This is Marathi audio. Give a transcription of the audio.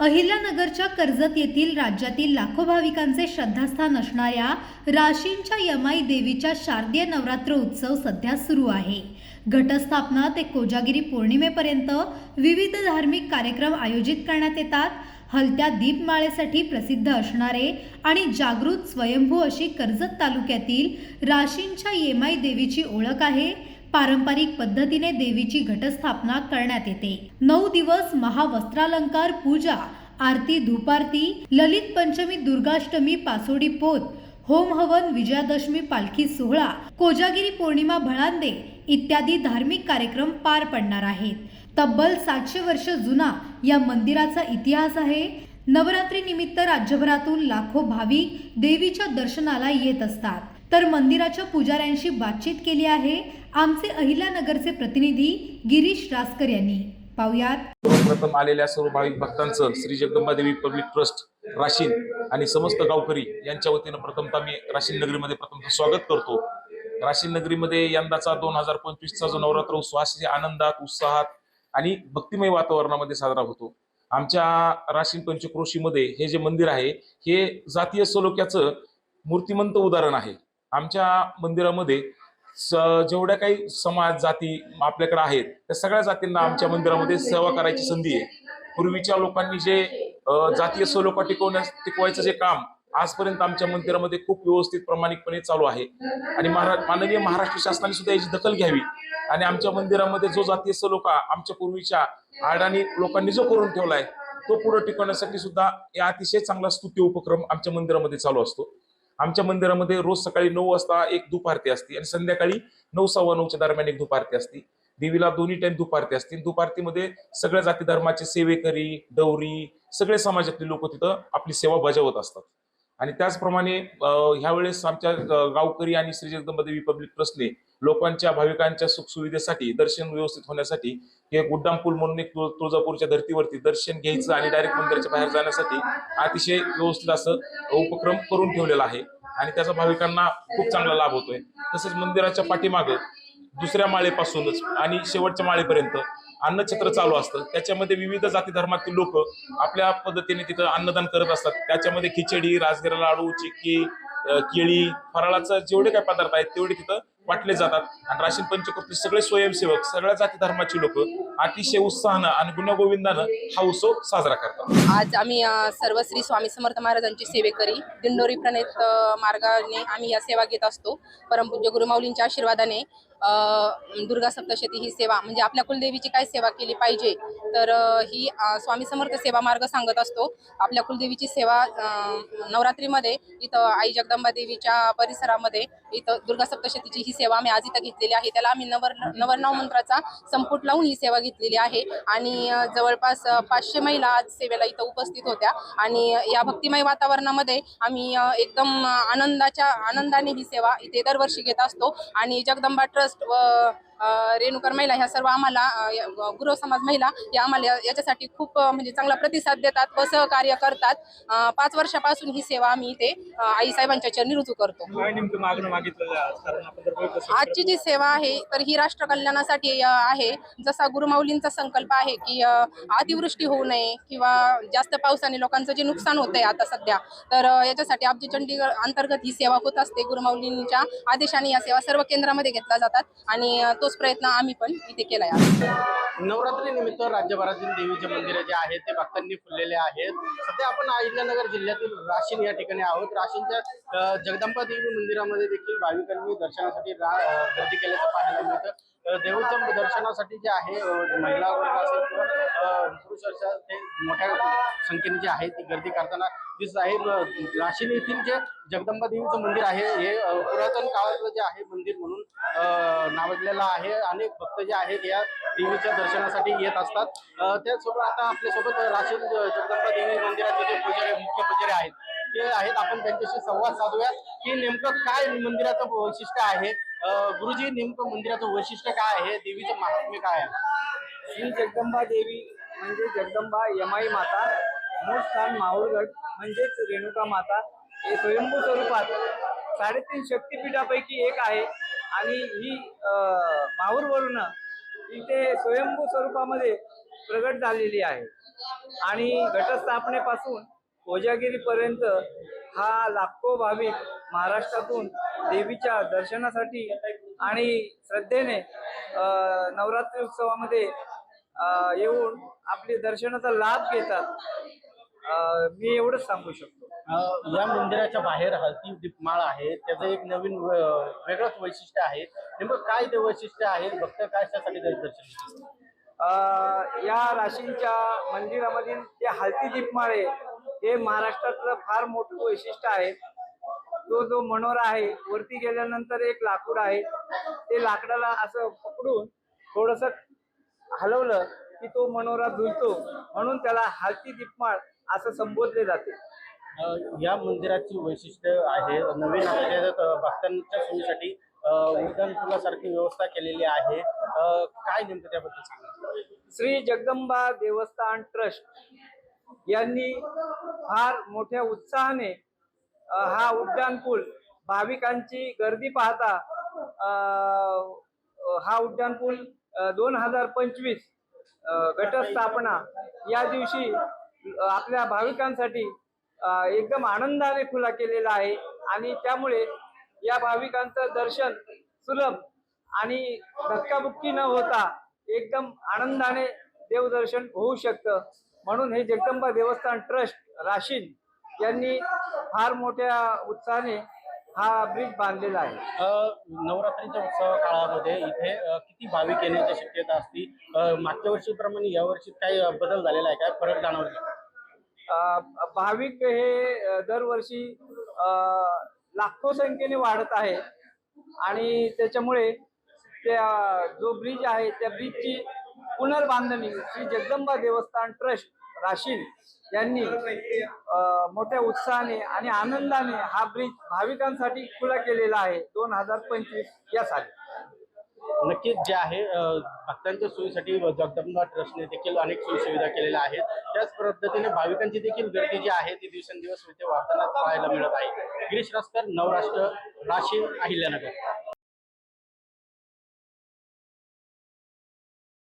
अहिल्यानगरच्या कर्जत येथील राज्यातील लाखो भाविकांचे श्रद्धास्थान असणाऱ्या राशींच्या यमाई देवीच्या शारदीय नवरात्र उत्सव सध्या सुरू आहे. घटस्थापना ते कोजागिरी पौर्णिमेपर्यंत विविध धार्मिक कार्यक्रम आयोजित करण्यात येतात. हलत्या दीपमाळेसाठी प्रसिद्ध असणारे आणि जागृत स्वयंभू अशी कर्जत तालुक्यातील राशींच्या येमाई देवीची ओळख आहे. पारंपरिक पद्धतीने देवीची घटस्थापना करण्यात येते. नऊ दिवस महावस्त्रालंकार पूजा आरती धूपारती ललित पंचमी दुर्गाष्टमी पासोडी पोत होम हवन विजयादशमी पालखी सोहळा कोजागिरी पौर्णिमा भळांदे इत्यादी धार्मिक कार्यक्रम पार पडणार आहेत. तब्बल सातशे वर्ष जुना या मंदिराचा इतिहास आहे. नवरात्री निमित्त राज्यभरातून लाखो भाविक देवीच्या दर्शनाला येत असतात. तर मंदिराच्या पुजाऱ्यांशी बातचीत केली आहे. आमचे अहिल्यानगरचे प्रतिनिधी गिरीश रासकर यांनी. पाहुयात. प्रथम आलेल्या सर्व भाविक भक्तांचं श्री जगदंबा देवी पब्लिक ट्रस्ट राशीन आणि समस्त गावकरी यांच्या वतीनं प्रथमतः मी राशीन नगरीमध्ये प्रथम स्वागत करतो. राशीन नगरीमध्ये यंदाचा दोन हजार पंचवीसचा जो नवरात्र उत्सव अतिशय आनंदात उत्साहात आणि भक्तिमय वातावरणामध्ये साजरा होतो. आमच्या राशीन पंचक्रोशीमध्ये हे जे मंदिर आहे हे जातीय सलोख्याचं मूर्तिमंत उदाहरण आहे. आमच्या मंदिरामध्ये जेवढ्या काही समाज जाती आपल्याकडे आहेत त्या सगळ्या जातींना आमच्या मंदिरामध्ये सेवा करायची संधी आहे. पूर्वीच्या लोकांनी जे जातीय सलोखा टिकवण्यास टिकवायचं जे काम आजपर्यंत आमच्या मंदिरामध्ये खूप व्यवस्थित प्रामाणिकपणे चालू आहे. आणि महारा माननीय महाराष्ट्र शासनाने सुद्धा याची दखल घ्यावी. आणि आमच्या मंदिरामध्ये जो जातीय सलोखा आमच्या पूर्वीच्या अडाणी लोकांनी जो करून ठेवलाय तो पुढे टिकवण्यासाठी सुद्धा या अतिशय चांगला स्तुती उपक्रम आमच्या मंदिरामध्ये चालू असतो. आमच्या मंदिरामध्ये रोज सकाळी नऊ वाजता एक धूप आरती असते आणि संध्याकाळी नऊ सव्वा नऊच्या दरम्यान एक धूप आरती असते. देवीला दोन्ही टाइम धूप आरती असते. धूप आरतीमध्ये सगळ्या जाती धर्माचे सेवेकरी डवरी सगळे समाजातले लोक तिथं आपली सेवा बजावत असतात. आणि त्याचप्रमाणे ह्यावेळेस आमच्या गावकरी आणि श्री जगदंबा देवी पब्लिक ट्रस्टने लोकांच्या भाविकांच्या सुखसुविधेसाठी दर्शन व्यवस्थित होण्यासाठी हे गुड्डाम पूल म्हणून एक तुळ- तुळजापूरच्या धर्तीवरती दर्शन घ्यायचं आणि डायरेक्ट मंदिराच्या बाहेर जाण्यासाठी अतिशय व्यवस्थित असं उपक्रम करून ठेवलेला आहे. आणि त्याचा भाविकांना खूप चांगला लाभ होतोय. तसेच मंदिराच्या पाठीमागं दुसऱ्या माळेपासूनच आणि शेवटच्या माळेपर्यंत अन्नछत्र चालू असतं. त्याच्यामध्ये विविध जाती धर्मातील लोक आपल्या पद्धतीने तिथं अन्नदान करत असतात. त्याच्यामध्ये खिचडी राजगिरा लाडू चिक्की केळी फराळाचं जेवढे काही पदार्थ आहेत तेवढे तिथं वाटले जातात. आणि राशीन पंचकृती सगळे स्वयंसेवक सगळ्या जाती धर्माची लोक अतिशय उत्साहानं आणि गुण्यागोविंदानं हा उत्सव साजरा करतात. आज आम्ही सर्व श्री स्वामी समर्थ महाराजांची सेवेकरी दिंडोरी प्रणित मार्गाने आम्ही या सेवा घेत असतो. परमपूज्य गुरुमाऊलींच्या आशीर्वादाने दुर्गा सप्तशती ही सेवा म्हणजे आपल्या कुलदेवीची काय सेवा केली पाहिजे तर ही स्वामी समर्थ सेवा मार्ग सांगत असतो. आपल्या कुलदेवीची सेवा नवरात्रीमध्ये इथं आई जगदंबा देवीच्या परिसरामध्ये इथं दुर्गा सप्तशतीची ही सेवा आम्ही आज इथं घेतलेली आहे. त्याला आम्ही नवर नवरनाव मंत्राचा संपुट लावून ही सेवा घेतलेली आहे. आणि जवळपास पाचशे महिला आज सेवेला इथं उपस्थित होत्या. आणि या भक्तिमय वातावरणामध्ये आम्ही एकदम आनंदाच्या आनंदाने ही सेवा इथे दरवर्षी घेत असतो. आणि जगदंबा ट्रस्ट व रेणुकर महिला ह्या सर्व आम्हाला गुरव समाज महिला या आम्हाला याच्यासाठी खूप म्हणजे चांगला प्रतिसाद देतात व सहकार्य करतात. पाच वर्षापासून ही सेवा आम्ही इथे अ, आईसाहेबांच्या चरणी रुजू करतो. आजची जी सेवा आहे तर ही राष्ट्र कल्याणासाठी आहे. जसा गुरुमाऊलींचा संकल्प आहे की अतिवृष्टी होऊ नये किंवा जास्त पावसाने लोकांचं जे नुकसान होत आहे आता सध्या तर याच्यासाठी आबजी चंडीगड अंतर्गत ही सेवा होत असते. गुरुमाऊलींच्या आदेशाने या सेवा सर्व केंद्रामध्ये घेतल्या जातात आणि अ, तोच प्रयत्न आम्ही पण इथे केलाय आज. नवरात्री निमित्त राज्यभरातील देवीचे मंदिरं जे आहेत ते भक्तांनी फुललेले आहेत. सध्या आपण अहिल्यानगर जिल्ह्यातील राशीन या ठिकाणी आहोत. राशीनच्या जगदंबा देवी मंदिरामध्ये देखील भाविकांनी दर्शनासाठी रा- गर्दी केल्याचं पाहायला मिळतं. देवीच्या दर्शनासाठी जे आहे महिला वर्ग असेल किंवा पुरुष असेल ते मोठ्या संख्येने जे आहे ती गर्दी करताना दिसत आहे अ, राशीन येथील जे जगदंबा देवीचं मंदिर आहे हे पुरातन काळातलं जे आहे मंदिर म्हणून अ, नावाजलेलं आहे. अनेक भक्त जे आहेत या देवीच्या दर्शनासाठी येत असतात. त्याचसोबत आता आपल्यासोबत राशीन जगदंबा देवी मंदिराचे जे पुजारी मुख्य पुजारी आहेत ते आहेत. आपण त्यांच्याशी संवाद साधूया की नेमकं काय मंदिराचं वैशिष्ट्य आहे? गुरुजी नेमकं मंदिराचं वैशिष्ट्य काय आहे? देवीचं महात्म्य काय आहे? श्री जगदंबा देवी म्हणजे जगदंबा यमाई माता. मूळ स्थान माहूरगड म्हणजेच रेणुका माता हे स्वयंभू स्वरूपात साडेतीन शक्तिपीठापैकी एक आहे. आणि ही माहूरवरून इथे स्वयंभू स्वरूपामध्ये प्रगट झालेली आहे. आणि घटस्थापनेपासून कोजागिरीपर्यंत हा लाखो भाविक महाराष्ट्रातून देवीच्या दर्शनासाठी आणि श्रद्धेने नवरात्री उत्सवामध्ये येऊन आपले दर्शनाचा लाभ घेतात. मी एवढंच सांगू शकतो. या मंदिराच्या बाहेर हळदी दीपमाळ आहे. त्याचं एक नवीन वेगळंच वैशिष्ट्य आहे. नेमकं काय ते वैशिष्ट्य आहे? भक्त काय त्यासाठी दर्शन या राशींच्या मंदिरामधील जे हलती दीपमाळे हे महाराष्ट्रातलं फार मोठं वैशिष्ट्य आहे. तो जो मनोरा आहे वरती गेल्यानंतर एक लाकूड आहे. ते लाकडाला असं पकडून थोडस हलवलं की तो मनोरा झुलतो म्हणून त्याला हलती दीपमाळ असं संबोधले जाते. या मंदिराची वैशिष्ट्य आहे नवीन भक्तांच्या सोयीसाठी उड्डाण पुलासारखी व्यवस्था केलेली आहे. काय नेमकं त्याबद्दल सांगा श्री जगदंबा देवस्थान ट्रस्ट यांनी फार मोठ्या उत्साहाने हा उड्डाण पूल भाविकांची गर्दी पाहता हा उड्डाण पूल दोन हजार पंचवीस घटस्थापना या दिवशी आपल्या भाविकांसाठी एकदम आनंदाने खुला केलेला आहे. आणि त्यामुळे या भाविकांचं दर्शन सुलभ आणि धक्काबुक्की न होता एकदम आनंदाने देवदर्शन होऊ शकतं. म्हणून हे जगदंबा देवस्थान ट्रस्ट राशीन यांनी फार मोठ्या उत्साहाने हा ब्रिज बांधलेला आहे. नवरात्रीच्या उत्सव काळामध्ये इथे किती भाविक येण्याची शक्यता असते? मागच्या वर्षीप्रमाणे यावर्षी काही बदल झालेला आहे काय फरक जाणवला भाविक हे दरवर्षी लाखो संख्येने वाढत आहे. आणि त्याच्यामुळे त्या जो ब्रिज आहे त्या ब्रिजची पुनर्बांधणी श्री जगदंबा देवस्थान ट्रस्ट राशीन यांनी मोठ्या उत्साहाने आणि आनंदाने हा ब्रिज भाविकांसाठी खुला केलेला आहे दोन हजार पंचवीस या साली. नक्कीच जे आहे भक्तांच्या सोयीसाठी जगदंबा ट्रस्टने देखील अनेक सोयी सुविधा केलेल्या आहेत. त्याच पद्धतीने भाविकांची देखील गर्दी जी आहे ती दिवसेंदिवस इथे वाढताना पाहायला मिळत आहे. गिरीश रस्कर नवराष्ट्र राशीन अहिल्यानगर.